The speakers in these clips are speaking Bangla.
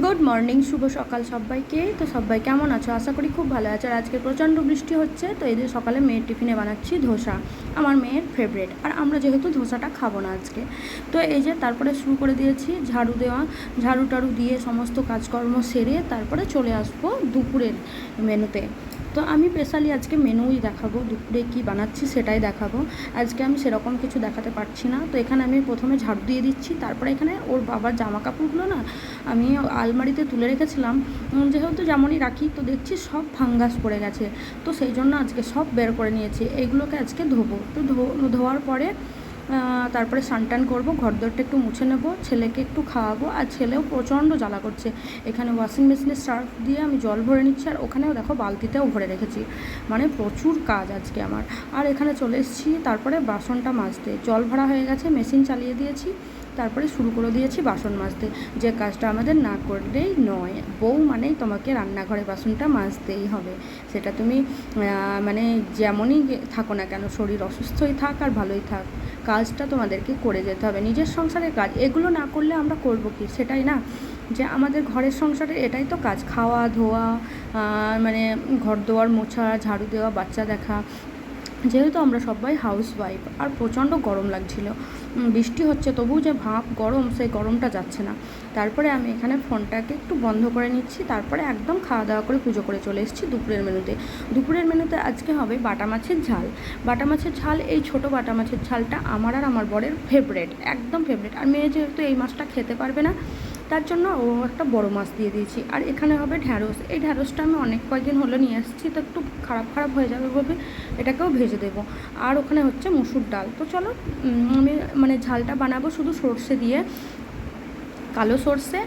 গুড মর্নিং শুভ সকাল সবাইকে। তো সবাই কেমন আছো? আশা করি খুব ভালো আছে। আর আজকে প্রচণ্ড বৃষ্টি হচ্ছে, তো এই যে সকালে মেয়ের টিফিনে বানাচ্ছি ধোসা, আমার মেয়ের ফেভারেট আর আমরা যেহেতু ধোসাটা খাব না আজকে, তো এই যে তারপরে শুরু করে দিয়েছি ঝাড়ু দেওয়া। ঝাড়ু টাড়ু দিয়ে সমস্ত কাজকর্ম সেরে তারপরে চলে আসব দুপুরের মেনুতে তো আমি স্পেশালি আজকে মেনুই দেখাবো, দুপুরে কী বানাচ্ছি সেটাই দেখাবো। আজকে আমি সেরকম কিছু দেখাতে পারছি না। তো এখানে আমি প্রথমে ঝাড়ু দিয়ে দিচ্ছি, তারপরে এখানে ওর বাবার জামা কাপড়গুলো না আমি আলমারিতে তুলে রেখেছিলাম। যেহেতু যেমনই রাখি, তো দেখছি সব ফাঙ্গাস পড়ে গেছে। তো সেই জন্য আজকে সব বের করে নিয়েছি। এইগুলোকে আজকে ধোবো। তো ধোয়ার পরে তারপরে স্নান করব ঘর দরটা একটু মুছে নেব, ছেলেকে একটু খাওয়াবো, আর ছেলেও প্রচণ্ড জ্বালা করছে। এখানে ওয়াশিং মেশিনে সার্ফ দিয়ে আমি জল ভরে নিচ্ছি, আর ওখানেও দেখো বালতিতেও ভরে রেখেছি। মানে প্রচুর কাজ আজকে আমার। আর এখানে চলে এসেছি, তারপরে বাসনটা মাজতে। জল ভরা হয়ে গেছে মেশিন চালিয়ে দিয়েছি। তারপরে শুরু করে দিয়েছি বাসন মাজতে। যে কাজটা আমাদের না করলেই নয়। বউ মানেই তোমাকে রান্নাঘরে বাসনটা মাজতেই হবে। সেটা তুমি মানে যেমনই থাকো না কেন, শরীর অসুস্থই থাক আর ভালোই থাক, কাজটা তোমাদেরকে করে যেতে হবে। নিজের সংসারের কাজ, এগুলো না করলে আমরা করব কি? সেটাই না? যে আমাদের ঘরের সংসারে এটাই তো কাজ। খাওয়া, ধোয়া মানে ঘর দোয়ার মোছা, ঝাড়ু দেওয়া, বাচ্চা দেখা যেহেতু আমরা সবাই হাউস ওয়াইফ আর প্রচণ্ড গরম লাগছিল। বৃষ্টি হচ্ছে তবু যে ভাপ গরম, সেই গরমটা যাচ্ছে না। তারপরে আমি এখানে ফোনটাকে একটু বন্ধ করে নিচ্ছি। তারপরে একদম খাওয়া দাওয়া করে পুজো করে চলে এসেছি দুপুরের মেনুতে। দুপুরের মেনুতে আজকে হবে বাটা মাছের ঝাল। বাটা মাছের ঝাল, এই ছোট বাটা মাছের ঝালটা আমার আর আমার বরের ফেভারেট একদম ফেভারেট আর মেয়ে যেহেতু এই মাছটা খেতে পারবে না তার জন্য ও একটা বড় মাছ দিয়ে দিয়েছি। আর এখানে হবে ঢ্যাঁড়স। এই ঢ্যাঁড়সটা আমি অনেক কয়েকদিন হলো নিয়ে এসেছি তো একটু খারাপ খারাপ হয়ে যাবে বলে এটাকেও ভেজে দেবো। আর ওখানে হচ্ছে মুসুর ডাল। তো চলো আমি মানে ঝালটা বানাবো শুধু সর্ষে দিয়ে। কালো সর্ষে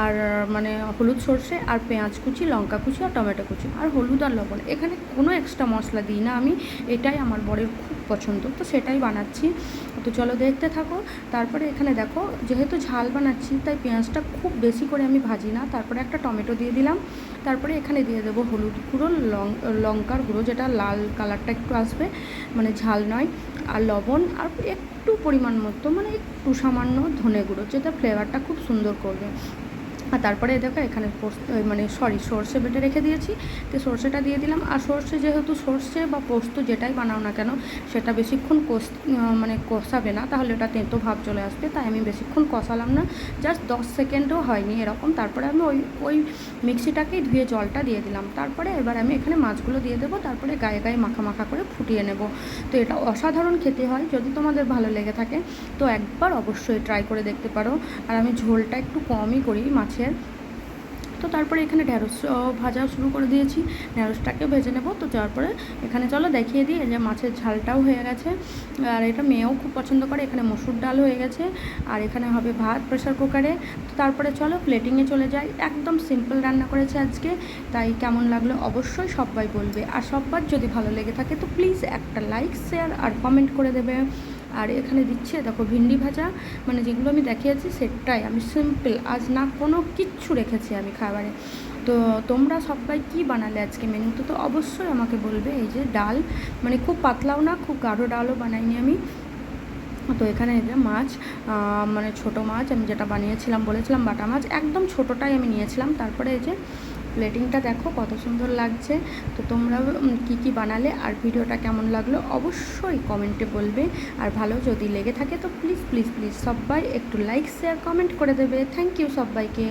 আর মানে হলুদ সর্ষে আর পেঁয়াজ কুচি, লঙ্কা কুচি আর টমেটো কুচি আর হলুদ আর লবণ। এখানে কোনো এক্সট্রা মশলা দিই না আমি। এটাই আমার বরের খুব পছন্দ, তো সেটাই বানাচ্ছি। তো চলো দেখতে থাকো। তারপরে এখানে দেখো, যেহেতু ঝাল বানাচ্ছি, তাই পেঁয়াজটা খুব বেশি করে আমি ভাজি না। তারপরে একটা টমেটো দিয়ে দিলাম। তারপরে এখানে দিয়ে দেবো হলুদ গুঁড়ো, লং, লঙ্কার গুঁড়ো, যেটা লাল কালারটা একটু আসবে মানে ঝাল নয়, আর লবণ, আর একটু পরিমাণ মতো মানে একটু সামান্য ধনে গুঁড়ো, যেটা ফ্লেভারটা খুব সুন্দর করবে। আর তারপরে দেখো এখানে মানে সরি সর্ষে বেটে রেখে দিয়েছি। তো সর্ষেটা দিয়ে দিলাম। আর সর্ষে যেহেতু সর্ষে বা পোস্ত যেটাই বানাও না কেন, সেটা বেশিক্ষণ কষ মানে কষাবে না। তাহলে ওটা তেঁতো ভাব চলে আসবে। তাই আমি বেশিক্ষণ কষালাম না। জাস্ট দশ সেকেন্ডও হয়নি এরকম। তারপরে আমি ওই ওই মিক্সিটাকেই ধুয়ে জলটা দিয়ে দিলাম। তারপরে এবার আমি এখানে মাছগুলো দিয়ে দেবো। তারপরে গায়ে গায়ে মাখা মাখা করে ফুটিয়ে নেব। তো এটা অসাধারণ খেতে হয়। যদি তোমাদের ভালো লেগে থাকে, তো একবার অবশ্যই ট্রাই করে দেখতে পারো। আর আমি ঝোলটা একটু কমই করি মাছের তো তারপরে এখানে ঢ্যাঁড়স আহ, ভাজা শুরু করে দিয়েছি। ঢ্যাঁড়সটাকে ভেজে নেব। তো তারপরে এখানে চলো দেখিয়ে দিই যে মাছের ঝালটাও হয়ে গেছে। আর এটা মেয়েও খুব পছন্দ করে এখানে মসুর ডাল হয়ে গেছে। আর এখানে হবে ভাত প্রেশার কুকারে। তো তারপরে চলো প্লেটিংয়ে চলে যাই। একদম সিম্পল রান্না করেছে আজকে। তাই কেমন লাগল অবশ্যই সবাই বলবে। আর সবার যদি ভালো লেগে থাকে তো প্লিজ একটা লাইক শেয়ার আর কমেন্ট করে দেবে। আর এখানে দিচ্ছে দেখো ভিন্ডি ভাজা। মানে যেগুলো আমি দেখিয়েছি সেটাই। আমি সিম্পল আজ না কোনো কিচ্ছু রেখেছি আমি খাবারে। তো তোমরা সবাই কি বানালে আজকে মেনুতে? তো অবশ্যই আমাকে বলবে, এই যে ডাল। মানে খুব পাতলাও না, খুব গাঢ় ডালও বানাইনি আমি। তো এখানে মাছ মানে ছোট মাছ, আমি যেটা বানিয়েছিলাম, বলেছিলাম বাটা মাছ, একদম ছোটোটাই আমি নিয়েছিলাম। তারপরে এই যে প্লেটিংটা দেখো, কত সুন্দর লাগছে। তো তোমরা কি কি বানালে আর ভিডিওটা কেমন লাগল অবশ্যই কমেন্টে বলবে। আর ভালো যদি লেগে থাকে তো প্লিজ প্লিজ প্লিজ সবাই একটু লাইক শেয়ার কমেন্ট করে দেবে। থ্যাংক ইউ সবাইকে।